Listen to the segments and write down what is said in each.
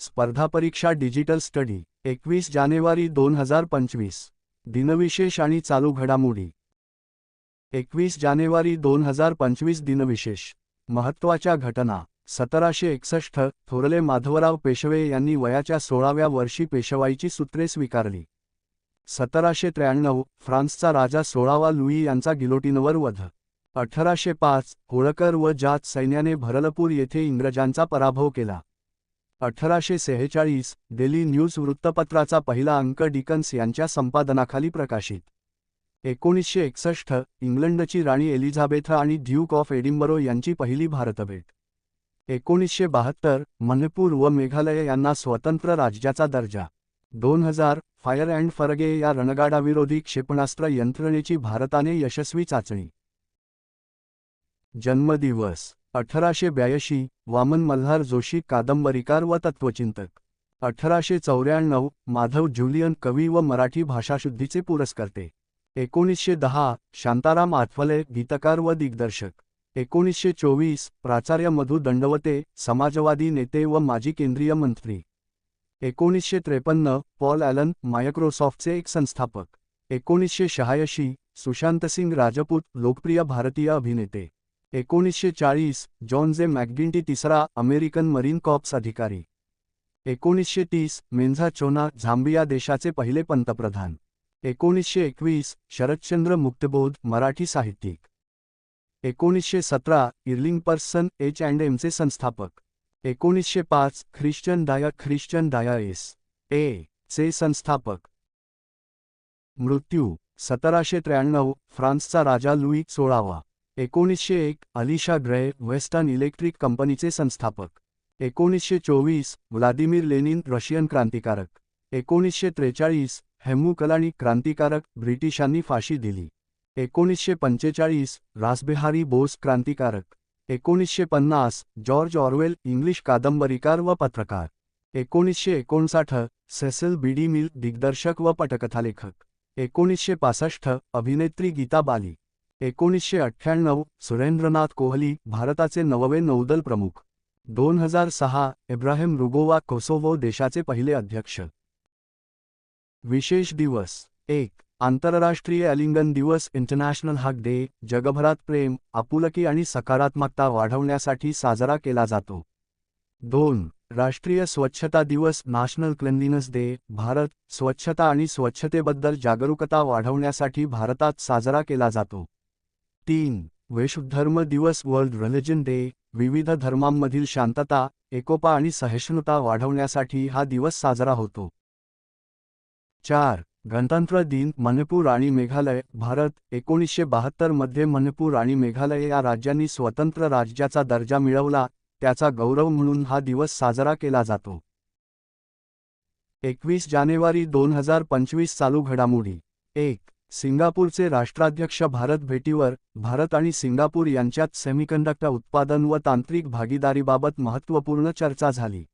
स्पर्धा परीक्षा digital study एकवीस जानेवारी दोन हजार पंचवीस. दिनविशेष आणि चालू घडामोडी. एकवीस जानेवारी दोन हजार पंचवीस दिनविशेष. महत्त्वाच्या घटना. सतराशे एकसष्ट थोरले माधवराव पेशवे यांनी वयाच्या सोळाव्या वर्षी पेशवाईची सूत्रे स्वीकारली. सतराशे त्र्याण्णव फ्रान्सचा राजा सोळावा लुई यांचा गिलोटिनवर वध. अठराशे पाच होळकर व जात सैन्याने भरलपूर येथे इंग्रजांचा पराभव केला. अठराशे सेहेचाळीस डेली न्यूज वृत्तपत्राचा पहिला अंक डिकन्स यांच्या संपादनाखाली प्रकाशित. एकोणीसशे एकसष्ट इंग्लंडची राणी एलिझाबेथ आणि ड्यूक ऑफ एडिंबरो यांची पहिली भारतभेट. एकोणीसशे बहात्तर मणिपूर व मेघालय यांना स्वतंत्र राज्याचा दर्जा. दोन हजार फायर अँड फरगे या रणगाडाविरोधी क्षेपणास्त्र यंत्रणेची भारताने यशस्वी चाचणी. जन्मदिवस. अठराशे ब्याऐंशी वामन मल्हार जोशी कादंबरीकार व तत्त्वचिंतक. अठराशे चौऱ्याण्णव माधव ज्युलियन कवी व मराठी भाषाशुद्धीचे पुरस्कर्ते. एकोणीसशे दहा शांताराम आठवले गीतकार व दिग्दर्शक. एकोणीसशे चोवीस प्राचार्य मधु दंडवते समाजवादी नेते व माजी केंद्रीय मंत्री. एकोणीसशे त्रेपन्न पॉल ॲलन मायक्रोसॉफ्टचे एक संस्थापक. एकोणीसशे शहाऐंशी सुशांतसिंग राजपूत लोकप्रिय भारतीय अभिनेते. एकोणीसशे चाळीस जॉन जे मॅकगिंटी तिसरा अमेरिकन मरीन कॉप्स अधिकारी. एकोणीसशे तीस मेंझा चोना झांबिया देशाचे पहिले पंतप्रधान. एकोणीसशे एकवीस शरदचंद्र मुक्तबोध मराठी साहित्यिक. एकोणीसशे सतरा इर्लिंग पर्सन एच अँड एमचे संस्थापक. एकोणीसशे पाच Christian Dior Christian Dior S A चे संस्थापक. मृत्यू सतराशे त्र्याण्णव फ्रान्सचा राजा लुई सोळावा. एकोणीसशे एक अलिशा ग्रे वेस्टर्न इलेक्ट्रिक कंपनीचे संस्थापक. एकोणीसशे चोवीस व्लादिमीर लेनिन रशियन क्रांतिकारक. एकोणीसशे त्रेचाळीस हेमू कलाणी क्रांतिकारक ब्रिटिशांनी फाशी दिली. एकोणीसशे पंचेचाळीस रासबिहारी बोस क्रांतिकारक. एकोणीसशे पन्नास जॉर्ज ऑर्वेल इंग्लिश कादंबरीकार व पत्रकार. एकोणीसशे एकोणसाठ सेसल बीडी मिल दिग्दर्शक व पटकथालेखक. एकोणीसशे पासष्ट अभिनेत्री गीता बाली. एकोणीसशे अठ्ठ्याण्णव सुरेंद्रनाथ कोहली भारताचे नववे नौदल प्रमुख. दोन हजार सहा इब्राहिम रुगोवा कोसोवो देशाचे पहिले अध्यक्ष. विशेष दिवस. एक आंतरराष्ट्रीय अलिंगन दिवस इंटरनॅशनल हक डे जगभरात प्रेम आपुलकी आणि सकारात्मकता वाढवण्यासाठी साजरा केला जातो. दोन राष्ट्रीय स्वच्छता दिवस नॅशनल क्लेनलिनस डे भारत स्वच्छता आणि स्वच्छतेबद्दल जागरूकता वाढवण्यासाठी भारतात साजरा केला जातो. तीन वैशुद्धर्म दिवस वर्ल्ड रिलिजन डे विविध धर्मांमधील शांतता एकोपा आणि सहिष्णुता वाढवण्यासाठी हा दिवस साजरा होतो. चार गणतंत्र दिन मणिपूर आणि मेघालय भारत एकोणीसशे बहात्तरमध्ये मणिपूर आणि मेघालय या राज्यांनी स्वतंत्र राज्याचा दर्जा मिळवला त्याचा गौरव म्हणून हा दिवस साजरा केला जातो. एकवीस जानेवारी दोन हजार पंचवीस चालू घडामोडी. एक सिंगापूरचे राष्ट्राध्यक्ष भारत भेटीवर भारत आणि सिंगापूर यांच्यात सेमीकंडक्टर उत्पादन व तांत्रिक भागीदारीबाबत महत्त्वपूर्ण चर्चा झाली.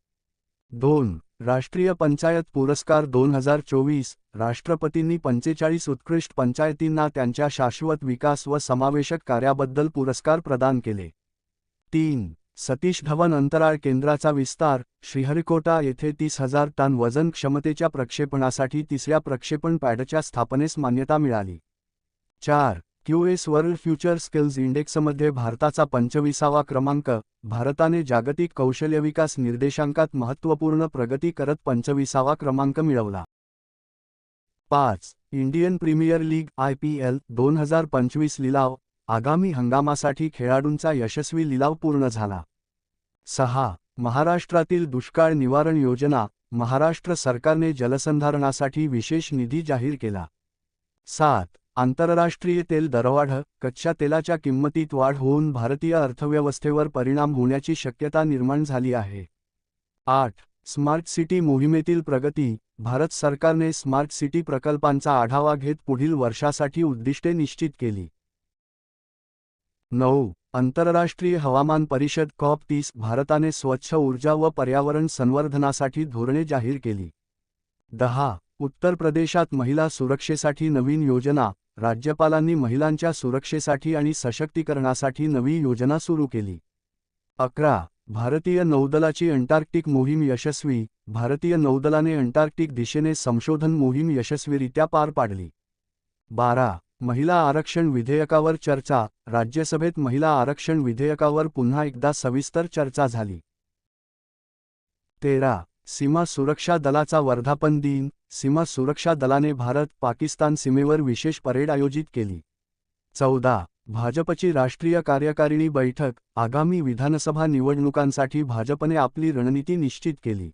दोन राष्ट्रीय पंचायत पुरस्कार दोन हजार चोवीस राष्ट्रपतींनी पंचेचाळीस उत्कृष्ट पंचायतींना त्यांच्या शाश्वत विकास व समावेशक कार्याबद्दल पुरस्कार प्रदान केले. तीन सतीश धवन अंतराळ केंद्राचा विस्तार श्रीहरिकोटा येथे तीस हजार टन वजन क्षमतेच्या प्रक्षेपणासाठी तिसऱ्या प्रक्षेपण पॅडच्या स्थापनेस मान्यता मिळाली. चार क्यूएस वर्ल्ड फ्युचर स्किल्स इंडेक्समध्ये भारताचा पंचवीसावा क्रमांक भारताने जागतिक कौशल्य विकास निर्देशांकात महत्त्वपूर्ण प्रगती करत पंचवीसावा क्रमांक मिळवला. पाच Indian Premier League I P L दोन हजार पंचवीस लिलाव आगामी हंगामासाठी खेळाडूंचा यशस्वी लिलाव पूर्ण झाला. सहा. महाराष्ट्रातील दुष्काळ निवारण योजना महाराष्ट्र सरकारने जलसंधारणासाठी विशेष निधी जाहीर केला. सात. आंतरराष्ट्रीय तेल दरवाढ कच्च्या तेलाच्या किंमतीत वाढ होऊन भारतीय अर्थव्यवस्थेवर परिणाम होण्याची शक्यता निर्माण झाली आहे. आठ. स्मार्ट सिटी मोहिमेतील प्रगती भारत सरकारने स्मार्ट सिटी प्रकल्पांचा आढावा घेत पुढील वर्षासाठी उद्दिष्टे निश्चित केली. नऊ. आंतरराष्ट्रीय हवामान परिषद कॉप तीस भारताने स्वच्छ ऊर्जा व पर्यावरण संवर्धनासाठी धोरणे जाहीर केली. दहा. उत्तर प्रदेशात महिला सुरक्षेसाठी नवीन योजना राज्यपालांनी महिलांच्या सुरक्षेसाठी आणि सशक्तीकरणासाठी नवी योजना सुरू केली. अकरा. भारतीय नौदलाची अंटार्क्टिक मोहीम यशस्वी भारतीय नौदलाने अंटार्क्टिक दिशेने संशोधन मोहीम यशस्वीरित्या पार पाडली. बारा. महिला आरक्षण विधेयकावर चर्चा राज्यसभेत महिला आरक्षण विधेयकावर पुन्हा एकदा सविस्तर चर्चा झाली. तेरा सीमा सुरक्षा दलाचा वर्धापन दिन सीमा सुरक्षा दलाने भारत पाकिस्तान सीमेवर विशेष परेड आयोजित केली. चौदा भाजपची राष्ट्रीय कार्यकारिणी बैठक आगामी विधानसभा निवडणुकांसाठी भाजपने आपली रणनीती निश्चित केली.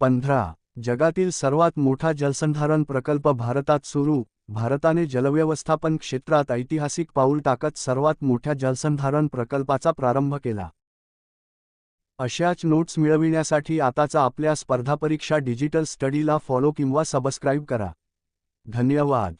पंधरा जगातील सर्वात मोठा जलसंधारण प्रकल्प भारतात सुरू. भारताने जलव्यवस्थापन क्षेत्रात ऐतिहासिक पाऊल टाकत सर्वात मोठ्या जलसंधारण प्रकल्पाचा प्रारंभ केला. अशाच नोट्स मिळविण्यासाठी आताचा आपल्या स्पर्धा परीक्षा डिजिटल स्टडीला फॉलो किंवा सबस्क्राईब करा. धन्यवाद.